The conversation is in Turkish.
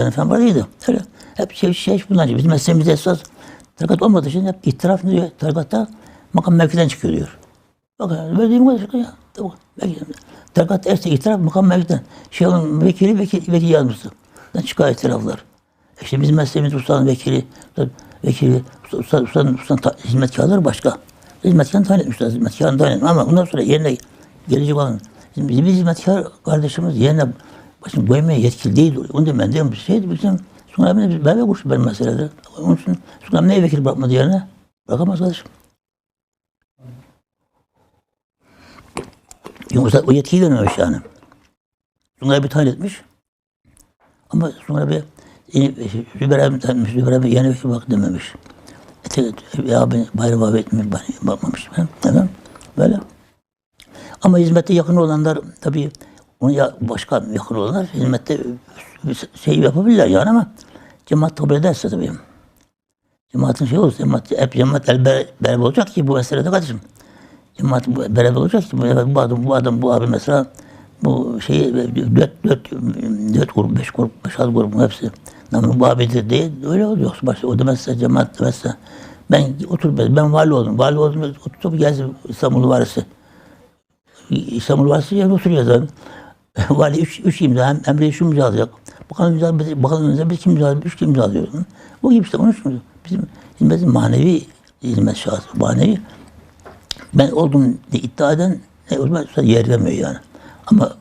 Yani falan varıydı. Öyle. Hep şey, şey bunlar. Bizim mesleğimizde esas tarikat olmadığı için hep itiraf ne diyor? Tarikatta makam mevkiden çıkıyor diyor. Bakın böyle değil mi çıkıyor ya? Belki, tarikat erse itiraf makam mevkiden. Şeyh'in vekili vekil, vekil yazmıştı. Ben çıkar itiraflar. İşte bizim mesleğimiz ustanın vekili, vekili, usta, usta, ustanın, ustanın ta, hizmetkarları başka. Hizmetkarını tayin etmişler, hizmetkarını tayin. Ama ondan sonra yerine gelecek olan bizim, bizim hizmetkar kardeşimiz yerine başını koymaya yetkili değil. Onu da ben diyorum bir şeydi bizim Sunay Bey'le biz beraber konuştuk benim meselede. Onun için Sunay Bey vekil bırakmadı yerine. Bırakamaz kardeşim. Yoksa o yetkiyi vermemiş yani. Sunay bir tayin etmiş. Ama Bey yeni Zübeyir abi, Zübeyir abi yeni vekil bak dememiş. Ete, ya ben bayram abi etmiş, bakmamış. Tamam. Böyle. Ama hizmette yakın olanlar tabii onu ya başka yakın olanlar hizmette şey yapabilirler yani ama cemaat kabul ederse tabii. Cemaatin şey olursa cemaat, hep cemaat el beraber olacak ki bu meselede kardeşim. Cemaat beraber olacak ki bu, bu adam bu adam bu abi mesela bu şeyi dört, dört, dört grup, beş grup, beş altı grubun hepsi namı bu abidir diye öyle oluyor. Başka o demezse cemaat demezse ben otur ben vali oldum. Vali oldum oturup gelsin İstanbul valisi. İstanbul valisi yerine oturuyor zaten. Vali üç, üç imza, hem emri şu imza alacak. Bakalım imza, bakalım imza, bir kim imza, üç kim imza alıyor. Bu gibi işte onun için bizim hizmetin manevi hizmet şahsı, manevi. Ben oldum diye iddia eden e, o zaman yer vermiyor yani. Ama